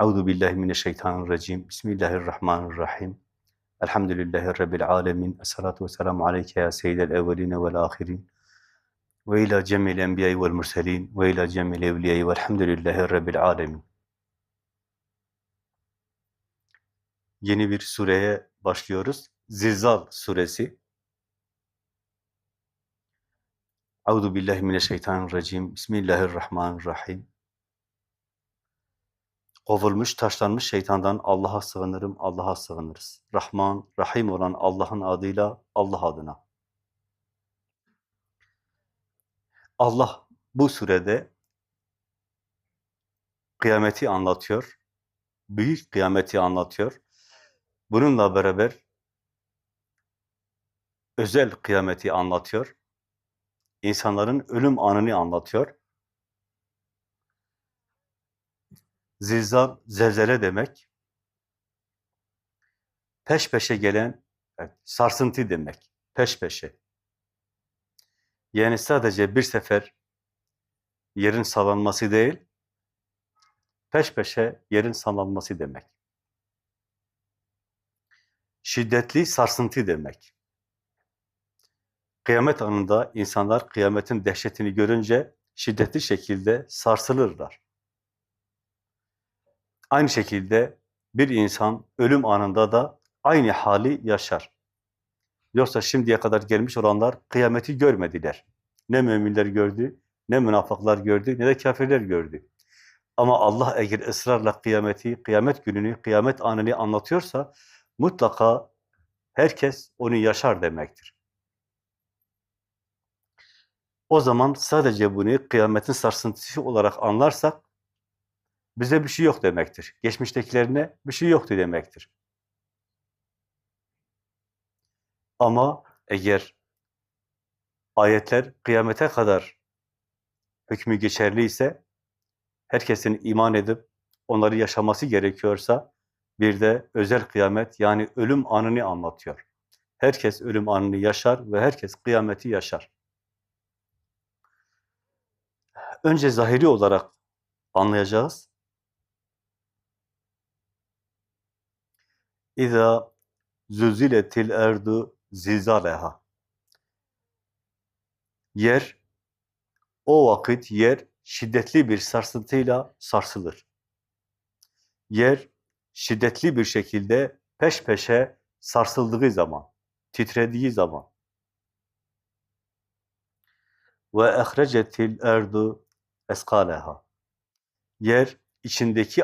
Euzu billahi mineşşeytanirracim. Bismillahirrahmanirrahim. Elhamdülillahi rabbil alamin. Essalatu vesselamu aleyke ya seyyidel evvelin ve'l ahirin. Ve ila cemil enbiya'i ve'l murselin ve ila cemil evliya'i ve'lhamdülillahi rabbil alamin. Yeni bir sureye başlıyoruz. Zilzal suresi. Euzu billahi mineşşeytanirracim. Bismillahirrahmanirrahim. Kovulmuş, taşlanmış şeytandan Allah'a sığınırım, Allah'a sığınırız. Rahman, Rahim olan Allah'ın adıyla, Allah adına. Allah bu surede kıyameti anlatıyor, büyük kıyameti anlatıyor. Bununla beraber özel kıyameti anlatıyor. İnsanların ölüm anını anlatıyor. Zilzal, zelzele demek. Peş peşe gelen evet, sarsıntı demek. Peş peşe. Yani sadece bir sefer yerin sallanması değil, peş peşe yerin sallanması demek. Şiddetli sarsıntı demek. Kıyamet anında insanlar kıyametin dehşetini görünce şiddetli şekilde sarsılırlar. Aynı şekilde bir insan ölüm anında da aynı hali yaşar. Yoksa şimdiye kadar gelmiş olanlar kıyameti görmediler. Ne müminler gördü, ne münafıklar gördü, ne de kafirler gördü. Ama Allah eğer ısrarla kıyameti, kıyamet gününü, kıyamet anını anlatıyorsa mutlaka herkes onu yaşar demektir. O zaman sadece bunu kıyametin sarsıntısı olarak anlarsak bize bir şey yok demektir. Geçmiştekilerine bir şey yoktu demektir. Ama eğer ayetler kıyamete kadar hükmü geçerliyse, herkesin iman edip onları yaşaması gerekiyorsa, bir de özel kıyamet yani ölüm anını anlatıyor. Herkes ölüm anını yaşar ve herkes kıyameti yaşar. Önce zahiri olarak anlayacağız. İza züziletil erdu zilzaleha. Yer, o vakit yer şiddetli bir sarsıntıyla sarsılır. Yer şiddetli bir şekilde peş peşe sarsıldığı zaman, titrediği zaman ve ehrecetil erdu eskaleha. Yer içindeki